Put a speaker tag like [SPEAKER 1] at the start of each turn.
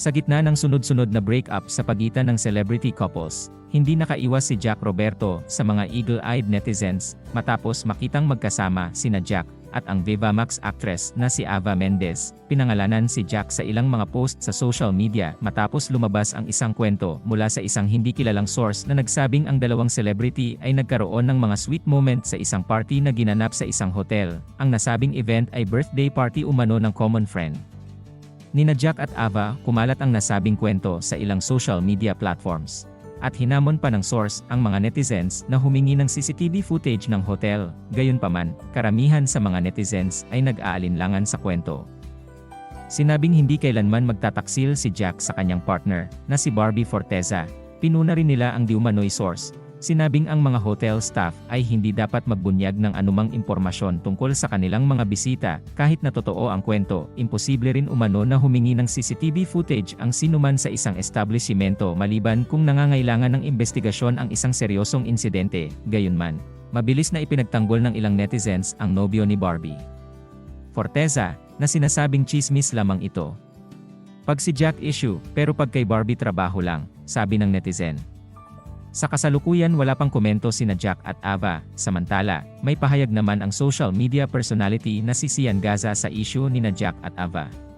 [SPEAKER 1] Sa gitna ng sunod-sunod na breakup sa pagitan ng celebrity couples, hindi nakaiwas si Jack Roberto sa mga eagle-eyed netizens matapos makitang magkasama sina Jack at ang Viva Max actress na si Ava Mendez. Pinangalanan si Jack sa ilang mga post sa social media matapos lumabas ang isang kwento mula sa isang hindi kilalang source na nagsabing ang dalawang celebrity ay nagkaroon ng mga sweet moment sa isang party na ginanap sa isang hotel. Ang nasabing event ay birthday party umano ng common friend. Nina Jack at Ava, kumalat ang nasabing kwento sa ilang social media platforms. At hinamon pa ng source ang mga netizens na humingi ng CCTV footage ng hotel. Gayunpaman, karamihan sa mga netizens ay nag-aalinlangan sa kwento. Sinabing hindi kailanman magtataksil si Jack sa kanyang partner, na si Barbie Forteza. Pinuna rin nila ang diumanoy source. Sinabing ang mga hotel staff ay hindi dapat magbunyag ng anumang impormasyon tungkol sa kanilang mga bisita, kahit na totoo ang kwento, imposible rin umano na humingi ng CCTV footage ang sinuman sa isang establishmento maliban kung nangangailangan ng investigasyon ang isang seryosong insidente, gayunman. Mabilis na ipinagtanggol ng ilang netizens ang nobyo ni Barbie. Forteza, na sinasabing chismis lamang ito. Pag si Jack issue, pero pag kay Barbie trabaho lang, sabi ng netizen. Sa kasalukuyan wala pang komento sina Jack at Ava, samantala, may pahayag naman ang social media personality na si Sian Gaza sa issue ni na Jack at Ava.